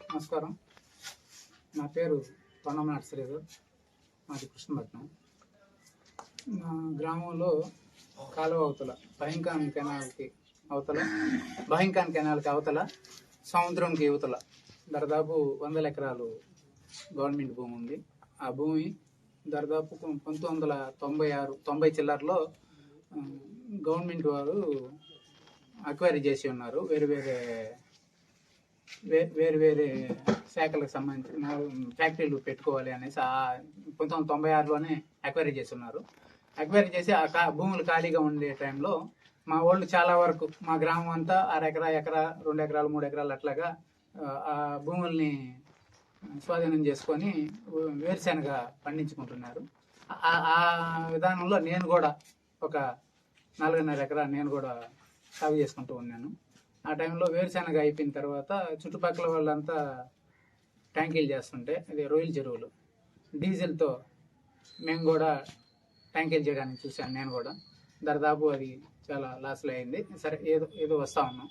నమస్కారం. నా పేరు పొన్నం నర్సరీగారు మాది కృష్ణపట్నం. మా గ్రామంలో కాలువ అవతల బహింకాన్ కెనాల్కి అవతల భయంకాన్ కెనాల్కి అవతల సముద్రంకి యువతల దాదాపు వందల ఎకరాలు గవర్నమెంట్ భూమి ఉంది. ఆ భూమి దాదాపు పంతొమ్మిది వందల తొంభై ఆరు తొంభై చిల్లరలో గవర్నమెంట్ వారు అక్వైరీ చేసి ఉన్నారు. వేరు వేరే వే- వేరు వేరే శాఖలకు సంబంధించిన ఫ్యాక్టరీలు పెట్టుకోవాలి అనేసి ఆ పంతొమ్మిది వందల తొంభై ఆరులోనే అక్వైరీ చేస్తున్నారు అక్వైరీ చేసి ఆ భూములు ఖాళీగా ఉండే టైంలో మా వాళ్ళు చాలా వరకు మా గ్రామం అంతా అర ఎకరా ఎకరా రెండు ఎకరాలు మూడు ఎకరాలు అట్లాగా ఆ, భూముల్ని స్వాధీనం చేసుకొని వేరుశెనగ పండించుకుంటున్నారు. ఆ- విధానంలో నేను కూడా ఒక నాలుగున్నర ఎకరా నేను కూడా సాగు చేసుకుంటూ ఉన్నాను. ఆ టైంలో వేరుశెనగ అయిపోయిన తర్వాత చుట్టుపక్కల వాళ్ళంతా ట్యాంకీలు చేస్తుంటే అది రొయ్యల చెరువులు డీజిల్తో మేము కూడా ట్యాంకీలు చేయడానికి చూశాను నేను కూడా. దాదాపు అది చాలా లాస్లో అయింది. సరే ఏదో ఏదో వస్తూ ఉన్నాం.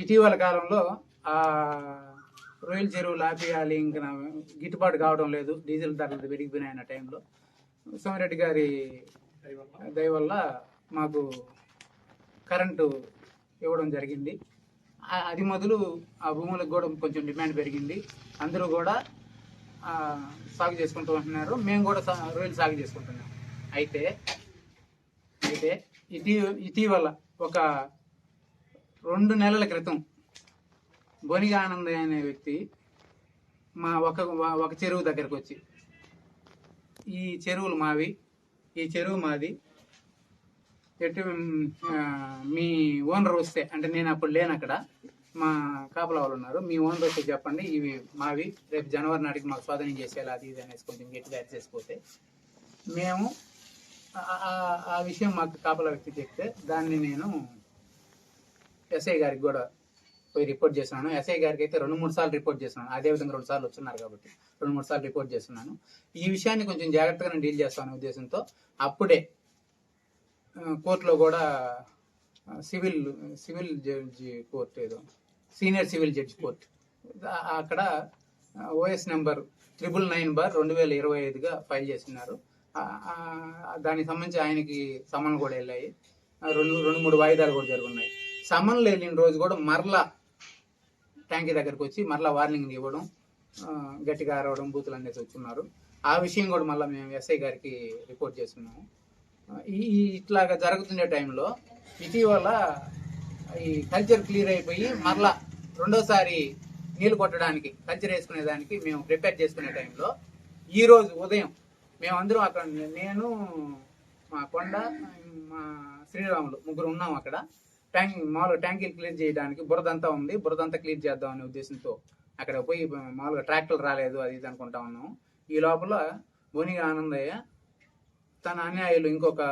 ఇటీవల కాలంలో ఆ రొయ్యల చెరువులు ఆపేయాలి ఇంకా గిట్టుబాటు కావడం లేదు. డీజిల్ ధరలు పెరిగిపోయినాయి టైంలో. సోమిరెడ్డి గారి దయ వల్ల మాకు కరెంటు ఇవ్వడం జరిగింది. అది మొదలు ఆ భూములకు కూడా కొంచెం డిమాండ్ పెరిగింది. అందరూ కూడా సాగు చేసుకుంటూ ఉంటున్నారు. మేము కూడా సా- రొయ్యలు సాగు చేసుకుంటున్నాం. అయితే అయితే ఇటీ ఇటీవల ఒక రెండు నెలల క్రితం బొనిగా ఆనంద్ అనే వ్యక్తి మా ఒక ఒక చెరువు దగ్గరకు వచ్చి ఈ చెరువులు మావి ఈ చెరువు మాది. ఎటు మీ ఓనర్ వస్తే అంటే నేను అప్పుడు లేను అక్కడ మా కాపలా వాళ్ళు ఉన్నారు. మీ ఓనర్ వస్తే చెప్పండి ఇవి మావి. రేపు జనవరి నాటికి మాకు స్వాధీనం చేసేలా అది ఇది అనేసి కొంచెం గట్టిగా చేసిపోతే. మేము ఆ- ఆ విషయం మాకు కాపలా వ్యక్తి చెప్తే దాన్ని నేను ఎస్ఐ గారికి కూడా పోయి రిపోర్ట్ చేస్తున్నాను. ఎస్ఐ గారికి అయితే రెండు మూడు సార్లు రిపోర్ట్ చేస్తున్నాను. అదే విధంగా రెండు సార్లు వచ్చున్నారు కాబట్టి రెండు మూడు సార్లు రిపోర్ట్ చేస్తున్నాను. ఈ విషయాన్ని కొంచెం జాగ్రత్తగా నేను డీల్ చేస్తాను ఉద్దేశంతో అప్పుడే కోర్టులో కూడా సివిల్ సివిల్ జడ్జి కోర్టు ఏదో సీనియర్ సివిల్ జడ్జి కోర్టు. అక్కడ OS number triple nine bar రెండు వేల ఇరవై ఐదుగా ఫైల్ చేస్తున్నారు దానికి సంబంధించి ఆయనకి సమన్లు కూడా వెళ్ళాయి. రెండు రెండు మూడు వాయిదాలు కూడా జరుగున్నాయి. సమన్లు వెళ్ళిన రోజు కూడా మరలా ట్యాంకీ దగ్గరకు వచ్చి మరలా వార్నింగ్ ఇవ్వడం గట్టిగా అరవడం బూతులు అనేసి వచ్చున్నారు. ఆ విషయం కూడా మళ్ళీ మేము ఎస్ఐ గారికి రిపోర్ట్ చేస్తున్నాము. ఈ ఇట్లాగా జరుగుతుండే టైంలో ఇటీవల ఈ కల్చర్ క్లియర్ అయిపోయి మరలా రెండోసారి నీళ్ళు కొట్టడానికి కల్చర్ వేసుకునే దానికి మేము ప్రిపేర్ చేసుకునే టైంలో ఈరోజు ఉదయం మేమందరం అక్కడ నేను మా కొండ మా శ్రీరాములు ముగ్గురు ఉన్నాం అక్కడ. ట్యాంక్ మామూలుగా ట్యాంకీలు క్లియర్ చేయడానికి బురదంతా ఉంది. బురదంతా క్లియర్ చేద్దాం అనే ఉద్దేశంతో అక్కడ పోయి మామూలుగా ట్రాక్టర్ రాలేదు అది ఇది అనుకుంటా ఉన్నాం. ఈ లోపల బోని ఆనందయ్య తన అన్యాయులు ఇంకొక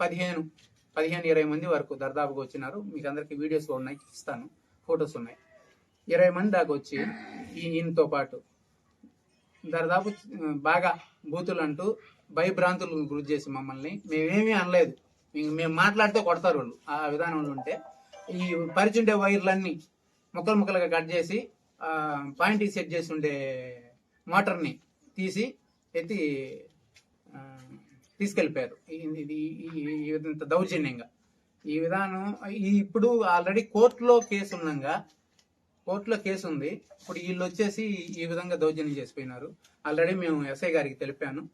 పదిహేను పదిహేను ఇరవై మంది వరకు దర్దాపుగా వచ్చినారు. మీకు అందరికీ వీడియోస్ కూడా ఉన్నాయి. ఇస్తాను. ఫొటోస్ ఉన్నాయి. ఇరవై మంది దాకా వచ్చి ఈ ఈయనతో పాటు దర్దాపు బాగా బూతులు అంటూ భయభ్రాంతులు గురి చేసి మమ్మల్ని. మేమేమీ అనలేదు. మేము మాట్లాడితే కొడతారు వాళ్ళు ఆ విధానంలో ఉంటే. ఈ పరిచుండే వైర్లన్నీ ముక్కలు ముక్కలుగా కట్ చేసి పాయింట్ పాయింట్కి సెట్ చేసి ఉండే మోటార్ని తీసి ఎత్తి తీసుకెళ్ళిపోయారు. ఇంత ఇది ఈ- దౌర్జన్యంగా. ఈ విధానం ఈ ఇప్పుడు ఆల్రెడీ కోర్టులో కేసు ఉండగా కోర్టులో కేసు ఉంది. ఇప్పుడు వీళ్ళు వచ్చేసి ఈ విధంగా దౌర్జన్యం చేసిపోయినారు. ఆల్రెడీ మేము ఎస్ఐ గారికి తెలిపాను.